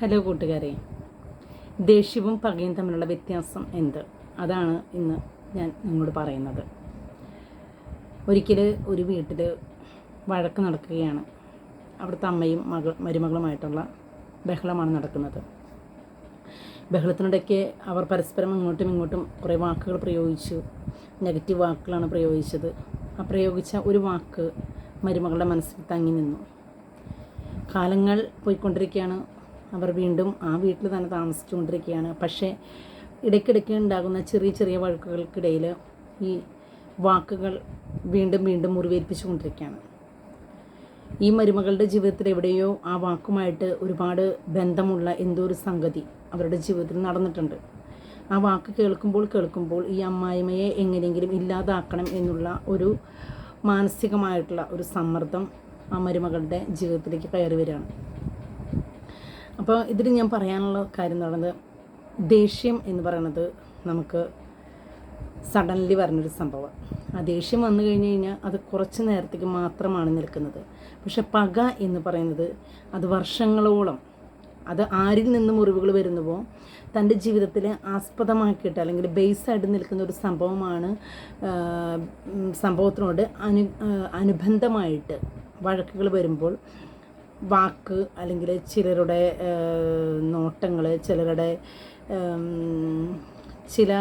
Hello കൂട്ടുകാരെ. ദേഷ്യവും പകയും തമ്മിലുള്ള വ്യത്യാസം എന്ത്? അതാണ് ഇന്ന് ഞാൻ നിങ്ങളോട് പറയുന്നത്. ഒരിക്കൽ ഒരു വീട്ടിൽ വഴക്ക് നടക്കുകയാണ്. അവിടുത്തെ അമ്മയും മകൾ മരുമകളുമായിട്ടുള്ള ബഹളമാണ് നടക്കുന്നത്. ബഹളത്തിനിടയ്ക്ക് അവർ പരസ്പരം ഇങ്ങോട്ടും ഇങ്ങോട്ടും കുറേ വാക്കുകൾ പ്രയോഗിച്ചു. നെഗറ്റീവ് വാക്കുകളാണ് പ്രയോഗിച്ചത്. ആ പ്രയോഗിച്ച ഒരു വാക്ക് മരുമകളുടെ മനസ്സിൽ തങ്ങി നിന്നു. കാലങ്ങൾ പോയിക്കൊണ്ടിരിക്കുകയാണ്. അവർ വീണ്ടും ആ വീട്ടിൽ തന്നെ താമസിച്ചുകൊണ്ടിരിക്കുകയാണ്. പക്ഷേ ഇടയ്ക്കിടയ്ക്ക് ഉണ്ടാകുന്ന ചെറിയ ചെറിയ വഴക്കുകൾക്കിടയിൽ ഈ വാക്കുകൾ വീണ്ടും വീണ്ടും മുറിവേൽപ്പിച്ചുകൊണ്ടിരിക്കുകയാണ്. ഈ മരുമകളുടെ ജീവിതത്തിൽ എവിടെയോ ആ വാക്കുമായിട്ട് ഒരുപാട് ബന്ധമുള്ള എന്തോ ഒരു സംഗതി അവരുടെ ജീവിതത്തിൽ നടന്നിട്ടുണ്ട്. ആ വാക്ക് കേൾക്കുമ്പോൾ കേൾക്കുമ്പോൾ ഈ അമ്മായിമ്മയെ എങ്ങനെയെങ്കിലും ഇല്ലാതാക്കണം എന്നുള്ള ഒരു മാനസികമായിട്ടുള്ള ഒരു സമ്മർദ്ദം ആ മരുമകളുടെ ജീവിതത്തിലേക്ക് കയറി വരികയാണ്. അപ്പോൾ ഇതിൽ ഞാൻ പറയാനുള്ള കാര്യം എന്ന് പറയുന്നത് ദേഷ്യം എന്ന് പറയുന്നത് നമുക്ക് സഡൻലി വരുന്നൊരു സംഭവം. ആ ദേഷ്യം വന്നു കഴിഞ്ഞ് കഴിഞ്ഞാൽ അത് കുറച്ച് നേരത്തേക്ക് മാത്രമാണ് നിൽക്കുന്നത്. പക്ഷെ പക എന്ന് പറയുന്നത് അത് വർഷങ്ങളോളം അത് ആരിൽ നിന്നും മുറിവുകൾ വരുന്നുവോ തന്റെ ജീവിതത്തിൽ ആസ്പദമാക്കിയിട്ട് അല്ലെങ്കിൽ ബേസായിട്ട് നിൽക്കുന്ന ഒരു സംഭവമാണ് സംഭവത്തിനോട് അനു അനുബന്ധമായിട്ട് വഴക്കുകൾ വരുമ്പോൾ വാക്ക് അല്ലെങ്കിൽ ചിലരുടെ നോട്ടങ്ങൾ ചിലരുടെ ചില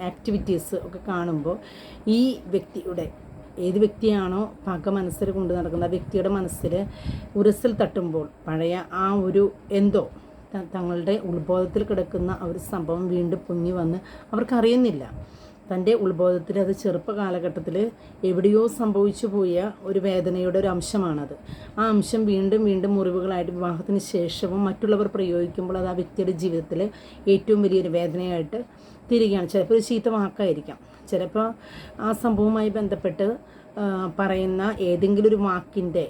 ആക്ടിവിറ്റീസ് ഒക്കെ കാണുമ്പോൾ ഈ വ്യക്തിയുടെ ഏത് വ്യക്തിയാണോ പക മനസ്സിൽ കൊണ്ട് നടക്കുന്ന വ്യക്തിയുടെ മനസ്സിൽ ഉരസിൽ തട്ടുമ്പോൾ പഴയ ആ ഒരു എന്തോ തങ്ങളുടെ ഉത്ബോധത്തിൽ കിടക്കുന്ന ഒരു സംഭവം വീണ്ടും പൊങ്ങി വന്ന് അവർക്കറിയുന്നില്ല. തന്റെ ഉത്ബോധത്തിൽ അത് ചെറുപ്പ കാലഘട്ടത്തിൽ എവിടെയോ സംഭവിച്ചു പോയ ഒരു വേദനയുടെ ഒരു അംശമാണത്. ആ അംശം വീണ്ടും വീണ്ടും മുറിവുകളായിട്ട് വിവാഹത്തിന് ശേഷവും മറ്റുള്ളവർ പ്രയോഗിക്കുമ്പോൾ അത് ആ വ്യക്തിയുടെ ജീവിതത്തിൽ ഏറ്റവും വലിയൊരു വേദനയായിട്ട് തിരികെയാണ്. ചിലപ്പോൾ ഒരു ചീത്ത വാക്കായിരിക്കാം. ചിലപ്പോൾ ആ സംഭവവുമായി ബന്ധപ്പെട്ട് പറയുന്ന ഏതെങ്കിലും ഒരു വാക്കിന്റെ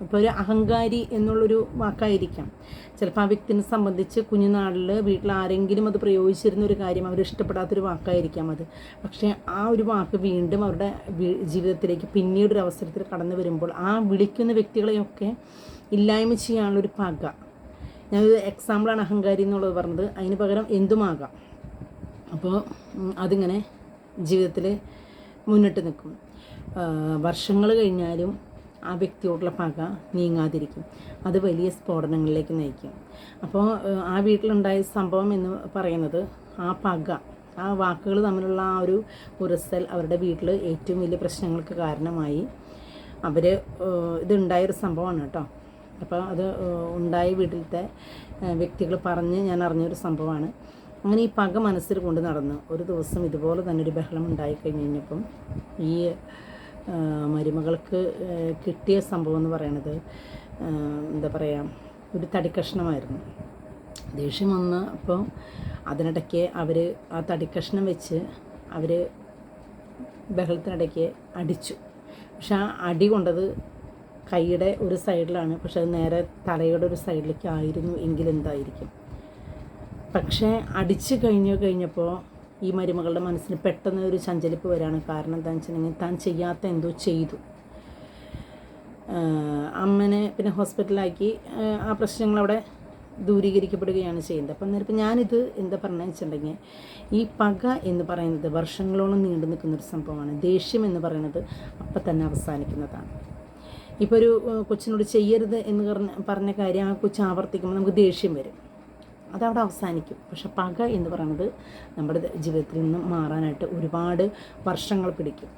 ഇപ്പോൾ ഒരു അഹങ്കാരി എന്നുള്ളൊരു വാക്കായിരിക്കാം. ചിലപ്പോൾ ആ വ്യക്തിനെ സംബന്ധിച്ച് കുഞ്ഞുനാളിൽ വീട്ടിൽ ആരെങ്കിലും അത് പ്രയോഗിച്ചിരുന്ന ഒരു കാര്യം അവർ ഇഷ്ടപ്പെടാത്തൊരു വാക്കായിരിക്കാം അത്. പക്ഷേ ആ ഒരു വാക്ക് വീണ്ടും അവരുടെ ജീവിതത്തിലേക്ക് പിന്നീടൊരു അവസരത്തിൽ കടന്നു വരുമ്പോൾ ആ വിളിക്കുന്ന വ്യക്തികളെയൊക്കെ ഇല്ലായ്മ ചെയ്യാനുള്ളൊരു പക. ഞാനൊരു എക്സാമ്പിളാണ് അഹങ്കാരി എന്നുള്ളത് പറഞ്ഞത്. അതിന് പകരം എന്തുമാകാം? അപ്പോൾ അതിങ്ങനെ ജീവിതത്തിൽ മുന്നിട്ട് നിൽക്കും. വർഷങ്ങൾ കഴിഞ്ഞാലും ആ വ്യക്തിയോടുള്ള പക നീങ്ങാതിരിക്കും. അത് വലിയ സ്ഫോടനങ്ങളിലേക്ക് നയിക്കും. അപ്പോൾ ആ വീട്ടിലുണ്ടായ സംഭവം എന്ന് പറയുന്നത് ആ പക ആ വാക്കുകൾ തമ്മിലുള്ള ആ ഒരു ഉരസൽ അവരുടെ വീട്ടിൽ ഏറ്റവും വലിയ പ്രശ്നങ്ങൾക്ക് കാരണമായി. അവർ ഇതുണ്ടായൊരു സംഭവമാണ് കേട്ടോ. അപ്പോൾ അത് ഉണ്ടായ വീട്ടിലത്തെ വ്യക്തികൾ പറഞ്ഞ് ഞാൻ അറിഞ്ഞൊരു സംഭവമാണ്. അങ്ങനെ ഈ പക മനസ്സിൽ കൊണ്ട് നടന്നു ഒരു ദിവസം ഇതുപോലെ തന്നെ ഒരു ബഹളം ഉണ്ടായി കഴിഞ്ഞ് കഴിഞ്ഞപ്പം ഈ മരുമകൾക്ക് കിട്ടിയ സംഭവം എന്ന് പറയണത് എന്താ പറയുക ഒരു തടിക്കഷ്ണമായിരുന്നു. ദേഷ്യം വന്ന് അപ്പോൾ അതിനിടയ്ക്ക് അവർ ആ തടിക്കഷ്ണം വെച്ച് അവർ ബഹളത്തിനിടയ്ക്ക് അടിച്ചു. പക്ഷെ ആ അടി കൊണ്ടത് കൈയുടെ ഒരു സൈഡിലാണ്. പക്ഷെ അത് നേരെ തലയുടെ ഒരു സൈഡിലേക്ക് ആയിരുന്നു എങ്കിലെന്തായിരിക്കും പക്ഷേ അടിച്ചു കഴിഞ്ഞു കഴിഞ്ഞപ്പോൾ ഈ മരുമകളുടെ മനസ്സിന് പെട്ടെന്ന് ഒരു ചഞ്ചലിപ്പ് വരാണ് കാരണം എന്താണെന്ന് വെച്ചിട്ടുണ്ടെങ്കിൽ താൻ ചെയ്യാത്ത എന്തോ ചെയ്തു. അമ്മനെ പിന്നെ ഹോസ്പിറ്റലാക്കി ആ പ്രശ്നങ്ങളവിടെ ദൂരീകരിക്കപ്പെടുകയാണ് ചെയ്യുന്നത്. അപ്പം അന്നേരം ഞാനിത് എന്താ പറഞ്ഞതെന്ന് വെച്ചിട്ടുണ്ടെങ്കിൽ ഈ പക എന്ന് പറയുന്നത് വർഷങ്ങളോളം നീണ്ടു നിൽക്കുന്നൊരു സംഭവമാണ്. ദേഷ്യം എന്ന് പറയുന്നത് അപ്പം തന്നെ അവസാനിക്കുന്നതാണ്. ഇപ്പോൾ ഒരു കൊച്ചിനോട് ചെയ്യരുത് എന്ന് പറഞ്ഞ കാര്യം ആ കൊച്ചു ആവർത്തിക്കുമ്പോൾ നമുക്ക് ദേഷ്യം വരും. അതവിടെ അവസാനിക്കും. പക്ഷെ പക എന്ന് പറയുന്നത് നമ്മുടെ ജീവിതത്തിൽ നിന്ന് മാറാനായിട്ട് ഒരുപാട് വർഷങ്ങൾ പിടിക്കും.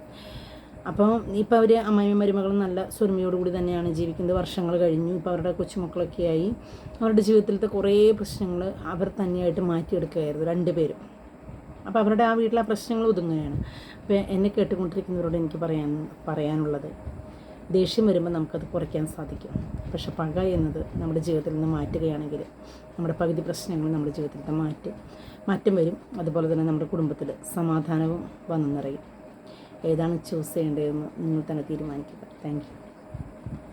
അപ്പോൾ ഇപ്പോൾ അവർ അമ്മയും മരുമകളും നല്ല കൂടി തന്നെയാണ് ജീവിക്കുന്നത്. വർഷങ്ങൾ കഴിഞ്ഞു. ഇപ്പോൾ അവരുടെ കൊച്ചുമക്കളൊക്കെയായി അവരുടെ ജീവിതത്തിലത്തെ കുറേ പ്രശ്നങ്ങൾ അവർ തന്നെയായിട്ട് മാറ്റിയെടുക്കുകയായിരുന്നു രണ്ടുപേരും അപ്പോൾ അവരുടെ ആ വീട്ടിലെ പ്രശ്നങ്ങൾ ഒതുങ്ങുകയാണ്. അപ്പോൾ എന്നെ കേട്ടുകൊണ്ടിരിക്കുന്നവരോട് എനിക്ക് പറയാൻ പറയാനുള്ളത് ദേഷ്യം വരുമ്പോൾ നമുക്കത് കുറയ്ക്കാൻ സാധിക്കും. പക്ഷെ പക എന്നത് നമ്മുടെ ജീവിതത്തിൽ നിന്ന് മാറ്റുകയാണെങ്കിൽ നമ്മുടെ പകുതി പ്രശ്നങ്ങൾ നമ്മുടെ ജീവിതത്തിൽ നിന്ന് മാറ്റി. മാറ്റം വരും. അതുപോലെ തന്നെ നമ്മുടെ കുടുംബത്തിൽ സമാധാനവും വന്നു നിറയും. ഏതാണ് ചൂസ് ചെയ്യേണ്ടതെന്ന് നിങ്ങൾ തന്നെ തീരുമാനിക്കുക. താങ്ക്